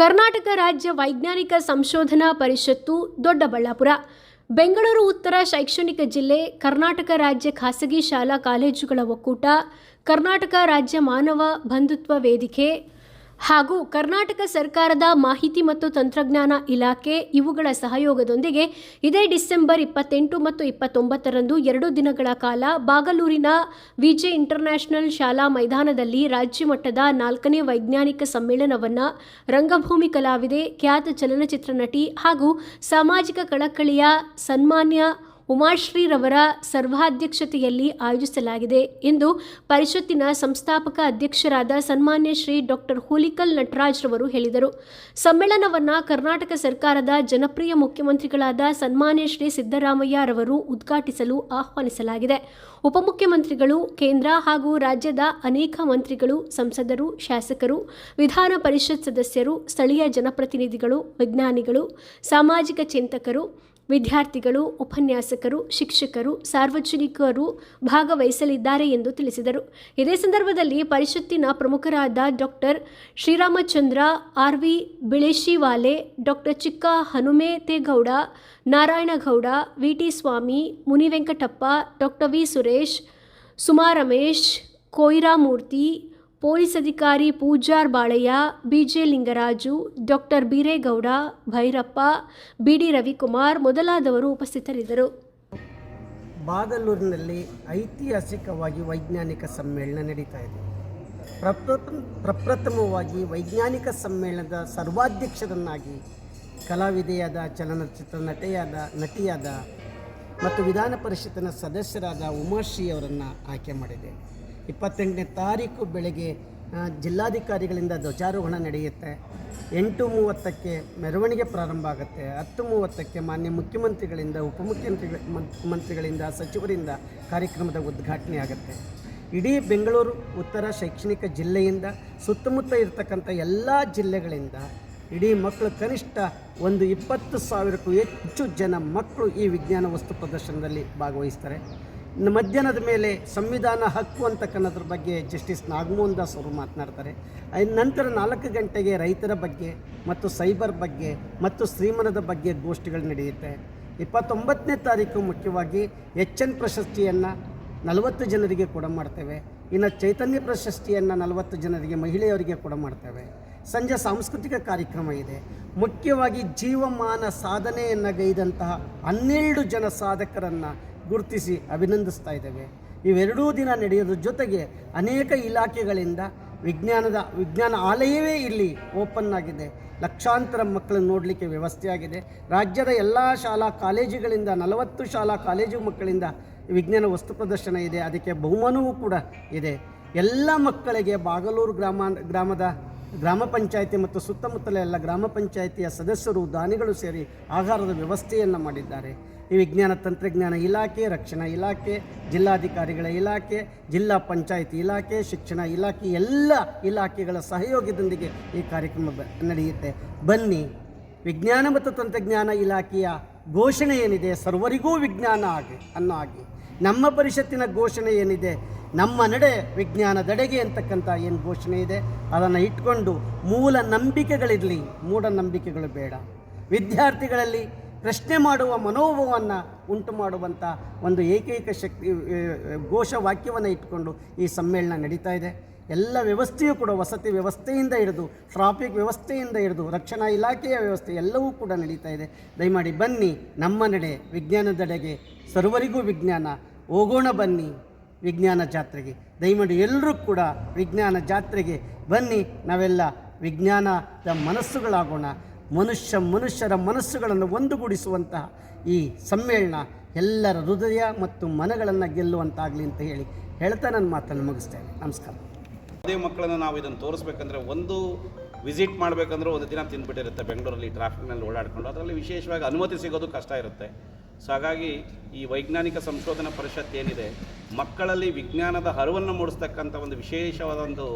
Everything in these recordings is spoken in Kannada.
ಕರ್ನಾಟಕ ರಾಜ್ಯ ವೈಜ್ಞಾನಿಕ ಸಂಶೋಧನಾ ಪರಿಷತ್ತು ದೊಡ್ಡಬಳ್ಳಾಪುರ. ಬೆಂಗಳೂರು ಉತ್ತರ ಶೈಕ್ಷಣಿಕ ಜಿಲ್ಲೆ, ಕರ್ನಾಟಕ ರಾಜ್ಯ ಖಾಸಗಿ ಶಾಲಾ ಕಾಲೇಜುಗಳ ಒಕ್ಕೂಟ, ಕರ್ನಾಟಕ ರಾಜ್ಯ ಮಾನವ ಬಂಧುತ್ವ ವೇದಿಕೆ ಹಾಗೂ ಕರ್ನಾಟಕ ಸರ್ಕಾರದ ಮಾಹಿತಿ ಮತ್ತು ತಂತ್ರಜ್ಞಾನ ಇಲಾಖೆ ಇವುಗಳ ಸಹಯೋಗದೊಂದಿಗೆ ಇದೇ ಡಿಸೆಂಬರ್ ಇಪ್ಪತ್ತೆಂಟು ಮತ್ತು ಇಪ್ಪತ್ತೊಂಬತ್ತರಂದು ಎರಡು ದಿನಗಳ ಕಾಲ ಬಾಗಲೂರಿನ ವಿಜೆ ಇಂಟರ್ನ್ಯಾಷನಲ್ ಶಾಲಾ ಮೈದಾನದಲ್ಲಿ ರಾಜ್ಯ ಮಟ್ಟದ ನಾಲ್ಕನೇ ವೈಜ್ಞಾನಿಕ ಸಮ್ಮೇಳನವನ್ನು ರಂಗಭೂಮಿ ಕಲಾವಿದೆ ಖ್ಯಾತ ಚಲನಚಿತ್ರ ನಟಿ ಹಾಗೂ ಸಾಮಾಜಿಕ ಕಳಕಳಿಯ ಸನ್ಮಾನ್ಯ ಉಮಾಶ್ರೀರವರ ಸರ್ವಾಧ್ಯಕ್ಷತೆಯಲ್ಲಿ ಆಯೋಜಿಸಲಾಗಿದೆ ಎಂದು ಪರಿಷತ್ತಿನ ಸಂಸ್ಥಾಪಕ ಅಧ್ಯಕ್ಷರಾದ ಸನ್ಮಾನ್ಯ ಶ್ರೀ ಡಾಕ್ಟರ್ ಹುಲಿಕಲ್ ನಟರಾಜ್ ರವರು ಹೇಳಿದರು. ಸಮ್ಮೇಳನವನ್ನು ಕರ್ನಾಟಕ ಸರ್ಕಾರದ ಜನಪ್ರಿಯ ಮುಖ್ಯಮಂತ್ರಿಗಳಾದ ಸನ್ಮಾನ್ಯ ಶ್ರೀ ಸಿದ್ದರಾಮಯ್ಯ ರವರು ಉದ್ಘಾಟಿಸಲು ಆಹ್ವಾನಿಸಲಾಗಿದೆ. ಉಪಮುಖ್ಯಮಂತ್ರಿಗಳು, ಕೇಂದ್ರ ಹಾಗೂ ರಾಜ್ಯದ ಅನೇಕ ಮಂತ್ರಿಗಳು, ಸಂಸದರು, ಶಾಸಕರು, ವಿಧಾನ ಪರಿಷತ್ ಸದಸ್ಯರು, ಸ್ಥಳೀಯ ಜನಪ್ರತಿನಿಧಿಗಳು, ವಿಜ್ಞಾನಿಗಳು, ಸಾಮಾಜಿಕ ಚಿಂತಕರು ವಿದ್ಯಾರ್ಥಿಗಳು, ಉಪನ್ಯಾಸಕರು, ಶಿಕ್ಷಕರು, ಸಾರ್ವಜನಿಕರು ಭಾಗವಹಿಸಲಿದ್ದಾರೆ ಎಂದು ತಿಳಿಸಿದರು. ಇದೇ ಸಂದರ್ಭದಲ್ಲಿ ಪರಿಷತ್ತಿನ ಪ್ರಮುಖರಾದ doctor Sriramachandra, R V Bileshivale, doctor Chikka Hanumegowda Narayanagowda, V T Swamy, Munivenkatappa, doctor V Suresh, Suma Ramesh, Koiramurthy police ಅಧಿಕಾರಿ Pujar Balayya, B J Lingaraju, doctor Beeregowda, Bhyrappa, B D Ravikumar ಮೊದಲಾದವರು ಉಪಸ್ಥಿತರಿದ್ದರು. ಬಾಗಲೂರಿನಲ್ಲಿ ಐತಿಹಾಸಿಕವಾಗಿ ವೈಜ್ಞಾನಿಕ ಸಮ್ಮೇಳನ ನಡೀತಾ ಇದೆ. ಪ್ರಪ್ರಥಮ, ಪ್ರಪ್ರಥಮವಾಗಿ ವೈಜ್ಞಾನಿಕ ಸಮ್ಮೇಳನದ ಸರ್ವಾಧ್ಯಕ್ಷರನ್ನಾಗಿ ಕಲಾವಿದೆಯಾದ, ಚಲನಚಿತ್ರ ನಟಿಯಾದ ನಟಿಯಾದ ಮತ್ತು ವಿಧಾನ ಪರಿಷತ್ತಿನ ಸದಸ್ಯರಾದ ಉಮಾಶ್ರೀ ಅವರನ್ನು ಆಯ್ಕೆ ಮಾಡಿದೆ. ಇಪ್ಪತ್ತೆಂಟನೇ ತಾರೀಕು ಬೆಳಗ್ಗೆ ಜಿಲ್ಲಾಧಿಕಾರಿಗಳಿಂದ ಧ್ವಜಾರೋಹಣ ನಡೆಯುತ್ತೆ. ಎಂಟು ಮೂವತ್ತಕ್ಕೆ ಮೆರವಣಿಗೆ ಪ್ರಾರಂಭ ಆಗುತ್ತೆ. ಹತ್ತು ಮೂವತ್ತಕ್ಕೆ ಮಾನ್ಯ ಮುಖ್ಯಮಂತ್ರಿಗಳಿಂದ ಉಪಮುಖ್ಯಮಂತ್ರಿ ಮಂತ್ರಿಗಳಿಂದ ಸಚಿವರಿಂದ ಕಾರ್ಯಕ್ರಮದ ಉದ್ಘಾಟನೆ ಆಗುತ್ತೆ. ಇಡೀ ಬೆಂಗಳೂರು, ಉತ್ತರ ಶೈಕ್ಷಣಿಕ ಜಿಲ್ಲೆಯಿಂದ ಸುತ್ತಮುತ್ತ ಇರತಕ್ಕಂಥ ಎಲ್ಲ ಜಿಲ್ಲೆಗಳಿಂದ ಇಡೀ ಮಕ್ಕಳು, ಕನಿಷ್ಠ ಒಂದು ಇಪ್ಪತ್ತು ಸಾವಿರಕ್ಕೂ ಹೆಚ್ಚು ಜನ ಮಕ್ಕಳು ಈ ವಿಜ್ಞಾನ ವಸ್ತು ಪ್ರದರ್ಶನದಲ್ಲಿ ಭಾಗವಹಿಸ್ತಾರೆ. ಮಧ್ಯಾಹ್ನದ ಮೇಲೆ ಸಂವಿಧಾನ ಹಕ್ಕು ಅಂತಕ್ಕನ್ನೋದ್ರ ಬಗ್ಗೆ ಜಸ್ಟಿಸ್ ನಾಗಮೋಹನ್ ದಾಸ್ ಅವರು ಮಾತನಾಡ್ತಾರೆ. ನಂತರ ನಾಲ್ಕು ಗಂಟೆಗೆ ರೈತರ ಬಗ್ಗೆ ಮತ್ತು ಸೈಬರ್ ಬಗ್ಗೆ ಮತ್ತು ಶ್ರೀಮನದ ಬಗ್ಗೆ ಗೋಷ್ಠಿಗಳು ನಡೆಯುತ್ತೆ. ಇಪ್ಪತ್ತೊಂಬತ್ತನೇ ತಾರೀಕು ಮುಖ್ಯವಾಗಿ ಎಚ್ ಎನ್ ಪ್ರಶಸ್ತಿಯನ್ನು ನಲವತ್ತು ಜನರಿಗೆ ಕೂಡ ಮಾಡ್ತೇವೆ. ಇನ್ನು ಚೈತನ್ಯ ಪ್ರಶಸ್ತಿಯನ್ನು ನಲವತ್ತು ಜನರಿಗೆ, ಮಹಿಳೆಯರಿಗೆ ಕೂಡ ಮಾಡ್ತೇವೆ. ಸಂಜೆ ಸಾಂಸ್ಕೃತಿಕ ಕಾರ್ಯಕ್ರಮ ಇದೆ. ಮುಖ್ಯವಾಗಿ ಜೀವಮಾನ ಸಾಧನೆಯನ್ನು ಗೈದಂತಹ ಹನ್ನೆರಡು ಜನ ಸಾಧಕರನ್ನು ಗುರುತಿಸಿ ಅಭಿನಂದಿಸ್ತಾ ಇದ್ದೇವೆ. ಇವೆರಡೂ ದಿನ ನಡೆಯೋದ್ರ ಜೊತೆಗೆ ಅನೇಕ ಇಲಾಖೆಗಳಿಂದ ವಿಜ್ಞಾನದ, ವಿಜ್ಞಾನ ಆಲಯವೇ ಇಲ್ಲಿ ಓಪನ್ ಆಗಿದೆ. ಲಕ್ಷಾಂತರ ಮಕ್ಕಳನ್ನು ನೋಡಲಿಕ್ಕೆ ವ್ಯವಸ್ಥೆಯಾಗಿದೆ. ರಾಜ್ಯದ ಎಲ್ಲ ಶಾಲಾ ಕಾಲೇಜುಗಳಿಂದ, ನಲವತ್ತು ಶಾಲಾ ಕಾಲೇಜು ಮಕ್ಕಳಿಂದ ವಿಜ್ಞಾನ ವಸ್ತು ಪ್ರದರ್ಶನ ಇದೆ. ಅದಕ್ಕೆ ಬಹುಮಾನವೂ ಕೂಡ ಇದೆ. ಎಲ್ಲ ಮಕ್ಕಳಿಗೆ ಬಾಗಲೂರು ಗ್ರಾಮ, ಗ್ರಾಮದ ಗ್ರಾಮ ಪಂಚಾಯಿತಿ ಮತ್ತು ಸುತ್ತಮುತ್ತಲ ಎಲ್ಲ ಗ್ರಾಮ ಪಂಚಾಯಿತಿಯ ಸದಸ್ಯರು, ದಾನಿಗಳು ಸೇರಿ ಆಹಾರದ ವ್ಯವಸ್ಥೆಯನ್ನು ಮಾಡಿದ್ದಾರೆ. ಈ ವಿಜ್ಞಾನ ತಂತ್ರಜ್ಞಾನ ಇಲಾಖೆ, ರಕ್ಷಣಾ ಇಲಾಖೆ, ಜಿಲ್ಲಾಧಿಕಾರಿಗಳ ಇಲಾಖೆ, ಜಿಲ್ಲಾ ಪಂಚಾಯಿತಿ ಇಲಾಖೆ, ಶಿಕ್ಷಣ ಇಲಾಖೆ, ಎಲ್ಲ ಇಲಾಖೆಗಳ ಸಹಯೋಗದೊಂದಿಗೆ ಈ ಕಾರ್ಯಕ್ರಮ ನಡೆಯುತ್ತೆ. ಬನ್ನಿ, ವಿಜ್ಞಾನ ಮತ್ತು ತಂತ್ರಜ್ಞಾನ ಇಲಾಖೆಯ ಘೋಷಣೆ ಏನಿದೆ? ಸರ್ವರಿಗೂ ವಿಜ್ಞಾನ ಆಗಿ ಅನ್ನೋ ಆಗಿ ನಮ್ಮ ಪರಿಷತ್ತಿನ ಘೋಷಣೆ ಏನಿದೆ? ನಮ್ಮ ನಡೆ ವಿಜ್ಞಾನದಡೆಗೆ ಅಂತಕ್ಕಂಥ ಏನು ಘೋಷಣೆ ಇದೆ? ಅದನ್ನು ಇಟ್ಕೊಂಡು ಮೂಲ ನಂಬಿಕೆಗಳಿರಲಿ. ಮೂಢನಂಬಿಕೆಗಳು ಬೇಡ. ವಿದ್ಯಾರ್ಥಿಗಳಲ್ಲಿ ಪ್ರಶ್ನೆ ಮಾಡುವ ಮನೋಭಾವವನ್ನು ಉಂಟು ಮಾಡುವಂಥ ಒಂದು ಏಕೈಕ ಶಕ್ತಿ ಘೋಷ ಘೋಷವಾಕ್ಯವನ್ನು ಇಟ್ಕೊಂಡು ಈ ಸಮ್ಮೇಳನ ನಡೀತಾ ಇದೆ. ಎಲ್ಲ ವ್ಯವಸ್ಥೆಯೂ ಕೂಡ ವಸತಿ ವ್ಯವಸ್ಥೆಯಿಂದ ಹಿಡಿದು ಟ್ರಾಫಿಕ್ ವ್ಯವಸ್ಥೆಯಿಂದ ಹಿಡಿದು, ರಕ್ಷಣಾ ಇಲಾಖೆಯ ವ್ಯವಸ್ಥೆ ಎಲ್ಲವೂ ಕೂಡ ನಡೀತಾ ಇದೆ. ದಯಮಾಡಿ ಬನ್ನಿ, ನಮ್ಮ ನಡೆ ವಿಜ್ಞಾನದೆಡೆಗೆ ಸರ್ವರಿಗೂ ವಿಜ್ಞಾನ. ಹೋಗೋಣ ಬನ್ನಿ ವಿಜ್ಞಾನ ಜಾತ್ರೆಗೆ. ದಯಮಾಡಿ ಎಲ್ಲರೂ ಕೂಡ ವಿಜ್ಞಾನ ಜಾತ್ರೆಗೆ ಬನ್ನಿ. ನಾವೆಲ್ಲ ವಿಜ್ಞಾನದ ಮನಸ್ಸುಗಳಾಗೋಣ. ಮನುಷ್ಯ ಮನುಷ್ಯರ ಮನಸ್ಸುಗಳನ್ನು ಒಂದುಗೂಡಿಸುವಂತಹ ಈ ಸಮ್ಮೇಳನ ಎಲ್ಲರ ಹೃದಯ ಮತ್ತು ಮನಗಳನ್ನು ಗೆಲ್ಲುವಂತಾಗಲಿ ಅಂತ ಹೇಳಿ ಹೇಳ್ತಾ ನನ್ನ ಮಾತನ್ನು ಮುಗಿಸ್ತೇನೆ. ನಮಸ್ಕಾರ. ಅದೇ ಮಕ್ಕಳನ್ನು ನಾವು ಇದನ್ನು ತೋರಿಸ್ಬೇಕಂದ್ರೆ ಒಂದು ವಿಸಿಟ್ ಮಾಡಬೇಕಂದ್ರೆ ಒಂದು ದಿನ ತಿಂದ್ಬಿಟ್ಟಿರುತ್ತೆ ಬೆಂಗಳೂರಲ್ಲಿ ಟ್ರಾಫಿಕ್ನಲ್ಲಿ ಓಡಾಡಿಕೊಂಡು. ಅದರಲ್ಲಿ ವಿಶೇಷವಾಗಿ ಅನುಮತಿ ಸಿಗೋದು ಕಷ್ಟ ಇರುತ್ತೆ. ಸೊ ಹಾಗಾಗಿ ಈ ವೈಜ್ಞಾನಿಕ ಸಂಶೋಧನಾ ಪರಿಷತ್ ಏನಿದೆ, ಮಕ್ಕಳಲ್ಲಿ ವಿಜ್ಞಾನದ ಅರಿವನ್ನು ಮೂಡಿಸ್ತಕ್ಕಂಥ ಒಂದು ವಿಶೇಷವಾದ ಒಂದು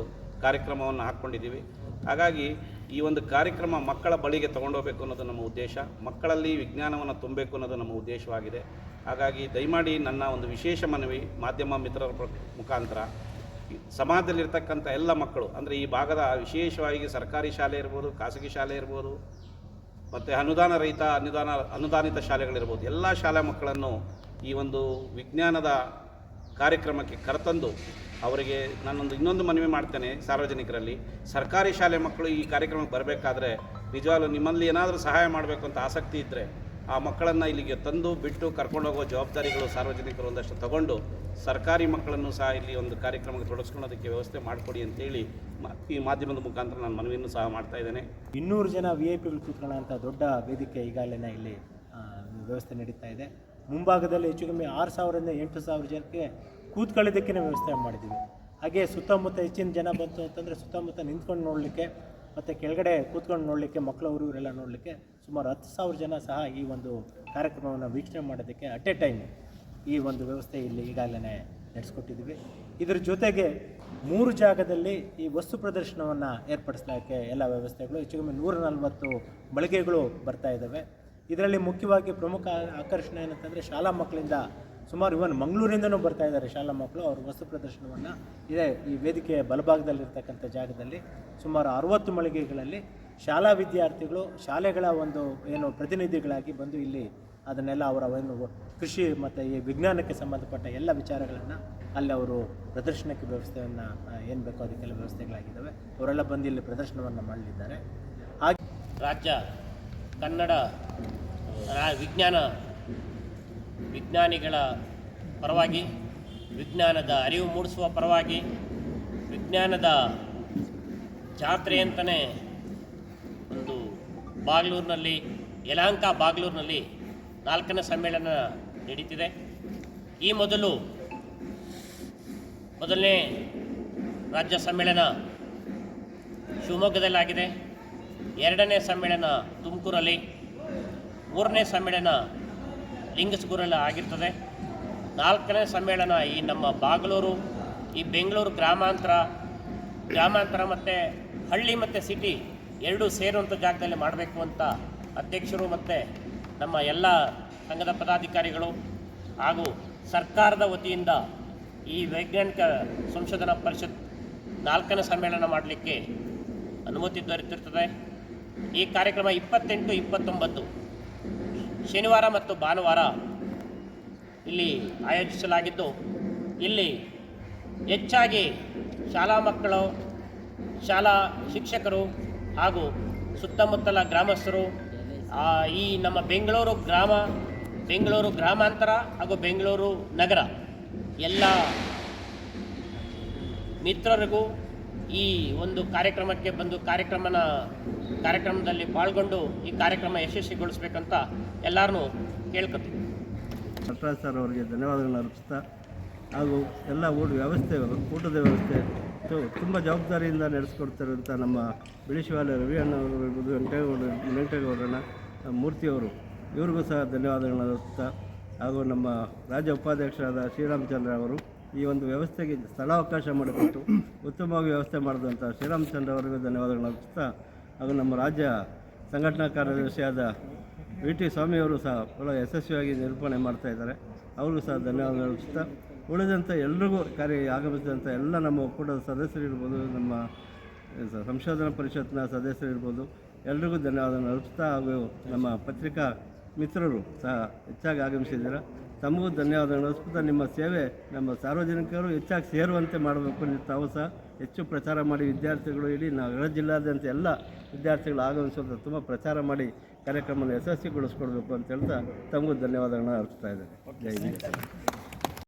ಕಾರ್ಯಕ್ರಮವನ್ನು ಹಾಕ್ಕೊಂಡಿದ್ದೀವಿ. ಹಾಗಾಗಿ ಈ ಒಂದು ಕಾರ್ಯಕ್ರಮ ಮಕ್ಕಳ ಬಳಿಗೆ ತೊಗೊಂಡೋಗ್ಬೇಕು ಅನ್ನೋದು ನಮ್ಮ ಉದ್ದೇಶ. ಮಕ್ಕಳಲ್ಲಿ ವಿಜ್ಞಾನವನ್ನು ತುಂಬಬೇಕು ಅನ್ನೋದು ನಮ್ಮ ಉದ್ದೇಶವಾಗಿದೆ. ಹಾಗಾಗಿ ದಯಮಾಡಿ ನನ್ನ ಒಂದು ವಿಶೇಷ ಮನವಿ ಮಾಧ್ಯಮ ಮಿತ್ರರ ಮುಖಾಂತರ. ಸಮಾಜದಲ್ಲಿರ್ತಕ್ಕಂಥ ಎಲ್ಲ ಮಕ್ಕಳು, ಅಂದರೆ ಈ ಭಾಗದ ವಿಶೇಷವಾಗಿ ಸರ್ಕಾರಿ ಶಾಲೆ ಇರ್ಬೋದು, ಖಾಸಗಿ ಶಾಲೆ ಇರ್ಬೋದು, ಮತ್ತು ಅನುದಾನ ರಹಿತ ಅನುದಾನ, ಅನುದಾನಿತ ಶಾಲೆಗಳಿರ್ಬೋದು, ಎಲ್ಲ ಶಾಲಾ ಮಕ್ಕಳನ್ನು ಈ ಒಂದು ವಿಜ್ಞಾನದ ಕಾರ್ಯಕ್ರಮಕ್ಕೆ ಕರೆತಂದು ಅವರಿಗೆ ನಾನೊಂದು ಇನ್ನೊಂದು ಮನವಿ ಮಾಡ್ತೇನೆ ಸಾರ್ವಜನಿಕರಲ್ಲಿ. ಸರ್ಕಾರಿ ಶಾಲೆ ಮಕ್ಕಳು ಈ ಕಾರ್ಯಕ್ರಮಕ್ಕೆ ಬರಬೇಕಾದ್ರೆ ನಿಜವಾಗ್ಲೂ ನಿಮ್ಮಲ್ಲಿ ಏನಾದರೂ ಸಹಾಯ ಮಾಡಬೇಕು ಅಂತ ಆಸಕ್ತಿ ಇದ್ದರೆ ಆ ಮಕ್ಕಳನ್ನು ಇಲ್ಲಿಗೆ ತಂದು ಬಿಟ್ಟು ಕರ್ಕೊಂಡು ಹೋಗೋ ಜವಾಬ್ದಾರಿಗಳು ಸಾರ್ವಜನಿಕರು ಒಂದಷ್ಟು ತಗೊಂಡು ಸರ್ಕಾರಿ ಮಕ್ಕಳನ್ನು ಸಹ ಇಲ್ಲಿ ಒಂದು ಕಾರ್ಯಕ್ರಮಕ್ಕೆ ತೊಡಗಿಸ್ಕೊಳ್ಳೋದಕ್ಕೆ ವ್ಯವಸ್ಥೆ ಮಾಡಿಕೊಡಿ ಅಂತೇಳಿ ಈ ಮಾಧ್ಯಮದ ಮುಖಾಂತರ ನಾನು ಮನವಿಯನ್ನು ಸಹ ಮಾಡ್ತಾ ಇದ್ದೇನೆ. ಇನ್ನೂರು ಜನ ವಿ ಐ ಪಿಗಳು ಕೂತ್ಕೊಳ್ಳೋ ದೊಡ್ಡ ವೇದಿಕೆ ಈಗಾಗಲೇ ಇಲ್ಲಿ ವ್ಯವಸ್ಥೆ ನಡೀತಾ ಇದೆ. ಮುಂಭಾಗದಲ್ಲಿ ಹೆಚ್ಚು ಕಮ್ಮಿ ಆರು ಸಾವಿರದಿಂದ ಎಂಟು ಸಾವಿರ ಜನಕ್ಕೆ ಕೂತ್ಕೊಳ್ಳೋದಕ್ಕೆ ವ್ಯವಸ್ಥೆ ಮಾಡಿದ್ದೀವಿ. ಹಾಗೆ ಸುತ್ತಮುತ್ತ ಹೆಚ್ಚಿನ ಜನ ಬಂತು ಅಂತಂದರೆ ಸುತ್ತಮುತ್ತ ನಿಂತ್ಕೊಂಡು ನೋಡಲಿಕ್ಕೆ ಮತ್ತು ಕೆಳಗಡೆ ಕೂತ್ಕೊಂಡು ನೋಡಲಿಕ್ಕೆ ಮಕ್ಕಳು, ಹುಡುಗರೆಲ್ಲ ನೋಡಲಿಕ್ಕೆ ಸುಮಾರು ಹತ್ತು ಸಾವಿರ ಜನ ಸಹ ಈ ಒಂದು ಕಾರ್ಯಕ್ರಮವನ್ನು ವೀಕ್ಷಣೆ ಮಾಡೋದಕ್ಕೆ ಅಟ್ ಎ ಟೈಮ್ ಈ ಒಂದು ವ್ಯವಸ್ಥೆ ಇಲ್ಲಿ ಈಗಾಗಲೇ ನಡೆಸ್ಕೊಟ್ಟಿದ್ದೀವಿ. ಇದರ ಜೊತೆಗೆ ಮೂರು ಜಾಗದಲ್ಲಿ ಈ ವಸ್ತು ಪ್ರದರ್ಶನವನ್ನು ಏರ್ಪಡಿಸ್ಲಿಕ್ಕೆ ಎಲ್ಲ ವ್ಯವಸ್ಥೆಗಳು ಹೆಚ್ಚು ಕಮ್ಮಿ ನೂರ ನಲವತ್ತು ಮಳಿಗೆಗಳು ಬರ್ತಾ ಇದ್ದಾವೆ. ಇದರಲ್ಲಿ ಮುಖ್ಯವಾಗಿ ಪ್ರಮುಖ ಆಕರ್ಷಣೆ ಏನಂತಂದರೆ ಶಾಲಾ ಮಕ್ಕಳಿಂದ ಸುಮಾರು ಇವನ್ ಮಂಗಳೂರಿಂದನೂ ಬರ್ತಾ ಇದ್ದಾರೆ ಶಾಲಾ ಮಕ್ಕಳು. ಅವರು ವಸ್ತು ಪ್ರದರ್ಶನವನ್ನು ಇದೇ ಈ ವೇದಿಕೆಯ ಬಲಭಾಗದಲ್ಲಿರ್ತಕ್ಕಂಥ ಜಾಗದಲ್ಲಿ ಸುಮಾರು ಅರವತ್ತು ಮಳಿಗೆಗಳಲ್ಲಿ ಶಾಲಾ ವಿದ್ಯಾರ್ಥಿಗಳು ಶಾಲೆಗಳ ಒಂದು ಏನು ಪ್ರತಿನಿಧಿಗಳಾಗಿ ಬಂದು ಇಲ್ಲಿ ಅದನ್ನೆಲ್ಲ ಅವರ ಏನು ಕೃಷಿ ಮತ್ತು ಈ ವಿಜ್ಞಾನಕ್ಕೆ ಸಂಬಂಧಪಟ್ಟ ಎಲ್ಲ ವಿಚಾರಗಳನ್ನು ಅಲ್ಲಿ ಅವರು ಪ್ರದರ್ಶನಕ್ಕೆ ವ್ಯವಸ್ಥೆಯನ್ನು ಏನು ಬೇಕೋ ಅದಕ್ಕೆಲ್ಲ ವ್ಯವಸ್ಥೆಗಳಾಗಿದ್ದಾವೆ. ಅವರೆಲ್ಲ ಬಂದು ಇಲ್ಲಿ ಪ್ರದರ್ಶನವನ್ನು ಮಾಡಲಿದ್ದಾರೆ. ಹಾಗೆ ರಾಜ್ಯ ಕನ್ನಡ ವಿಜ್ಞಾನ, ವಿಜ್ಞಾನಿಗಳ ಪರವಾಗಿ, ವಿಜ್ಞಾನದ ಅರಿವು ಮೂಡಿಸುವ ಪರವಾಗಿ, ವಿಜ್ಞಾನದ ಜಾತ್ರೆ ಅಂತಲೇ ಒಂದು ಬಾಗ್ಲೂರಿನಲ್ಲಿ, ಯಲಹಂಕ ಬಾಗ್ಲೂರಿನಲ್ಲಿ ನಾಲ್ಕನೇ ಸಮ್ಮೇಳನ ನಡೀತಿದೆ. ಈ ಮೊದಲು, ಮೊದಲನೇ ರಾಜ್ಯ ಸಮ್ಮೇಳನ ಶಿವಮೊಗ್ಗದಲ್ಲಾಗಿದೆ. ಎರಡನೇ ಸಮ್ಮೇಳನ ತುಮಕೂರಲ್ಲಿ ಮೂರನೇ ಸಮ್ಮೇಳನ ಲಿಂಗಸ್ಗೂರಲ್ಲಿ ಆಗಿರ್ತದೆ. ನಾಲ್ಕನೇ ಸಮ್ಮೇಳನ ಈ ನಮ್ಮ ಬಾಗಲೂರು, ಈ ಬೆಂಗಳೂರು ಗ್ರಾಮಾಂತರ ಗ್ರಾಮಾಂತರ ಮತ್ತು ಹಳ್ಳಿ ಮತ್ತು ಸಿಟಿ ಎರಡೂ ಸೇರುವಂಥ ಜಾಗದಲ್ಲಿ ಮಾಡಬೇಕು ಅಂತ ಅಧ್ಯಕ್ಷರು ಮತ್ತು ನಮ್ಮ ಎಲ್ಲ ಸಂಘದ ಪದಾಧಿಕಾರಿಗಳು ಹಾಗೂ ಸರ್ಕಾರದ ವತಿಯಿಂದ ಈ ವೈಜ್ಞಾನಿಕ ಸಂಶೋಧನಾ ಪರಿಷತ್ ನಾಲ್ಕನೇ ಸಮ್ಮೇಳನ ಮಾಡಲಿಕ್ಕೆ ಅನುಮತಿ ದೊರೆತಿರ್ತದೆ. ಈ ಕಾರ್ಯಕ್ರಮ ಇಪ್ಪತ್ತೆಂಟು, ಇಪ್ಪತ್ತೊಂಬತ್ತು ಶನಿವಾರ ಮತ್ತು ಭಾನುವಾರ ಇಲ್ಲಿ ಆಯೋಜಿಸಲಾಗಿದ್ದು, ಇಲ್ಲಿ ಹೆಚ್ಚಾಗಿ ಶಾಲಾ ಮಕ್ಕಳು, ಶಾಲಾ ಶಿಕ್ಷಕರು ಹಾಗೂ ಸುತ್ತಮುತ್ತಲ ಗ್ರಾಮಸ್ಥರು ಈ ನಮ್ಮ ಬೆಂಗಳೂರು ಗ್ರಾಮ, ಬೆಂಗಳೂರು ಗ್ರಾಮಾಂತರ ಹಾಗೂ ಬೆಂಗಳೂರು ನಗರ ಎಲ್ಲ ಮಿತ್ರರಿಗೂ ಈ ಒಂದು ಕಾರ್ಯಕ್ರಮಕ್ಕೆ ಬಂದು ಕಾರ್ಯಕ್ರಮನ ಕಾರ್ಯಕ್ರಮದಲ್ಲಿ ಪಾಲ್ಗೊಂಡು ಈ ಕಾರ್ಯಕ್ರಮ ಯಶಸ್ವಿಗೊಳಿಸ್ಬೇಕಂತ ಎಲ್ಲರನ್ನೂ ಕೇಳ್ಕೊತೀವಿ. ನಟರಾಜ್ ಸರ್ ಅವರಿಗೆ ಧನ್ಯವಾದಗಳನ್ನು ಅರ್ಪಿಸ್ತಾ ಹಾಗೂ ಎಲ್ಲ ಊಟ ವ್ಯವಸ್ಥೆ ಊಟದ ವ್ಯವಸ್ಥೆ ತುಂಬ ಜವಾಬ್ದಾರಿಯಿಂದ ನಡೆಸ್ಕೊಡ್ತಿರುವಂಥ ನಮ್ಮ ಬಿಳಿಶಿವಾಲ ರವಿ ಅಣ್ಣವರು ಇರ್ಬೋದು ವೆಂಕಟೇಗೌಡ ವೆಂಕಟೇಗೌಡರಣ್ಣ ಮೂರ್ತಿಯವರು ಇವ್ರಿಗೂ ಸಹ ಧನ್ಯವಾದಗಳನ್ನು ಅರ್ಪಿಸ್ತಾ ಹಾಗೂ ನಮ್ಮ ರಾಜ್ಯ ಉಪಾಧ್ಯಕ್ಷರಾದ ಶ್ರೀರಾಮಚಂದ್ರ ಅವರು ಈ ಒಂದು ವ್ಯವಸ್ಥೆಗೆ ಸ್ಥಳಾವಕಾಶ ಮಾಡಿಕೊಟ್ಟು ಉತ್ತಮವಾಗಿ ವ್ಯವಸ್ಥೆ ಮಾಡಿದಂಥ ಶ್ರೀರಾಮಚಂದ್ರ ಅವರಿಗೂ ಧನ್ಯವಾದಗಳನ್ನು ಅರ್ಪಿಸ್ತಾ ಹಾಗೂ ನಮ್ಮ ರಾಜ್ಯ ಸಂಘಟನಾ ಕಾರ್ಯದರ್ಶಿಯಾದ ವಿ ಟಿ ಸ್ವಾಮಿಯವರು ಸಹ ಭಾಳ ಯಶಸ್ವಿಯಾಗಿ ನಿರೂಪಣೆ ಮಾಡ್ತಾ ಇದ್ದಾರೆ. ಅವರು ಸಹ ಧನ್ಯವಾದಗಳು ಅರ್ಪಿಸ್ತಾ ಉಳಿದಂಥ ಎಲ್ರಿಗೂ ಕಾರ್ಯ ಆಗಮಿಸಿದಂಥ ಎಲ್ಲ ನಮ್ಮ ಒಕ್ಕೂಟದ ಸದಸ್ಯರಿರ್ಬೋದು ನಮ್ಮ ಸಂಶೋಧನಾ ಪರಿಷತ್ನ ಸದಸ್ಯರಿರ್ಬೋದು ಎಲ್ರಿಗೂ ಧನ್ಯವಾದಗಳನ್ನು ಅರ್ಪಿಸ್ತಾ ಹಾಗೂ ನಮ್ಮ ಪತ್ರಿಕಾ ಮಿತ್ರರು ಸಹ ಹೆಚ್ಚಾಗಿ ಆಗಮಿಸಿದ್ದೀರ. ತಮಗೂ ಧನ್ಯವಾದಗಳು ಅರ್ಪಿಸ್ತಾ ನಿಮ್ಮ ಸೇವೆ ನಮ್ಮ ಸಾರ್ವಜನಿಕರು ಹೆಚ್ಚಾಗಿ ಸೇರುವಂತೆ ಮಾಡಬೇಕು ನೀವು ತಾವು ಸಹ ಹೆಚ್ಚು ಪ್ರಚಾರ ಮಾಡಿ ವಿದ್ಯಾರ್ಥಿಗಳು ಇಡೀ ನಗರ ಜಿಲ್ಲಾದ್ಯಂತ ಎಲ್ಲ ವಿದ್ಯಾರ್ಥಿಗಳು ಆಗಮಿಸುವಂಥ ತುಂಬ ಪ್ರಚಾರ ಮಾಡಿ ಕಾರ್ಯಕ್ರಮವನ್ನು ಯಶಸ್ವಿಗೊಳಿಸ್ಕೊಡ್ಬೇಕು ಅಂತ ಹೇಳ್ತಾ ತಮಗೂ ಧನ್ಯವಾದಗಳನ್ನ ಅರ್ಪಿಸ್ತಾ ಇದ್ದೇನೆ ಜೈ.